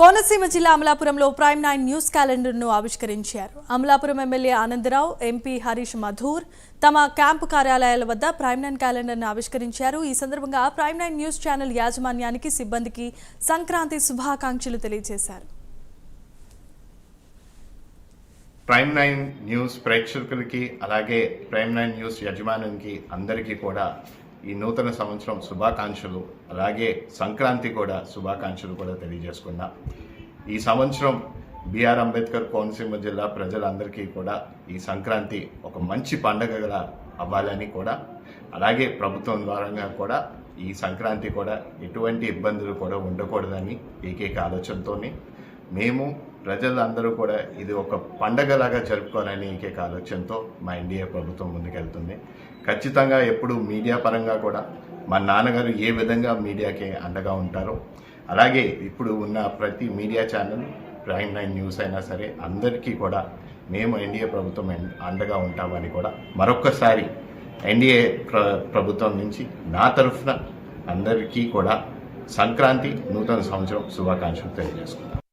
కోనసీమ జిల్లా అమలాపురంలో prime nine news క్యాలెండర్ను ఆవిష్కరించారు. అమలాపురం ఎమ్మెల్యే ఆనందరావు ఎంపీ హరీష్ మధూర్ తమ క్యాంపు కార్యాలయాల వద్ద ప్రైమ్ నైన్ క్యాలెండర్ను ఆవిష్కరించారు. ఈ సందర్భంగా ప్రైమ్ నైన్ న్యూస్ ఛానల్ యాజమాన్యానికి సిబ్బందికి సంక్రాంతి శుభాకాంక్షలు తెలియజేశారు. ప్రైమ్ నైన్ న్యూస్ ప్రేక్షకులకి అలాగే ప్రైమ్ నైన్ న్యూస్ యజమానునికి అందరికీ కూడా ఈ నూతన సంవత్సరం శుభాకాంక్షలు అలాగే సంక్రాంతి కూడా శుభాకాంక్షలు కూడా తెలియజేసుకున్నా. ఈ సంవత్సరం బిఆర్ అంబేద్కర్ కోనసీమ జిల్లా ప్రజలందరికీ కూడా ఈ సంక్రాంతి ఒక మంచి పండగగా అవ్వాలని కూడా అలాగే ప్రభుత్వం ద్వారా కూడా ఈ సంక్రాంతి కూడా ఎటువంటి ఇబ్బందులు కూడా ఉండకూడదని ఏకైక ఆలోచనతోనే మేము ప్రజలందరూ కూడా ఇది ఒక పండగలాగా జరుపుకోవాలని ఇంకేక ఆలోచనతో మా ఎన్డీఏ ప్రభుత్వం ముందుకెళ్తుంది. ఖచ్చితంగా ఎప్పుడు మీడియా పరంగా కూడా మా నాన్నగారు ఏ విధంగా మీడియాకి అండగా ఉంటారో అలాగే ఇప్పుడు ఉన్న ప్రతి media channel prime nine news అయినా సరే అందరికీ కూడా మేము ఎన్డీఏ ప్రభుత్వం అండగా ఉంటామని కూడా మరొక్కసారి ఎన్డీఏ ప్ర ప్రభుత్వం నుంచి నా తరఫున అందరికీ కూడా సంక్రాంతి నూతన సంవత్సరం శుభాకాంక్షలు తెలియజేసుకున్నాను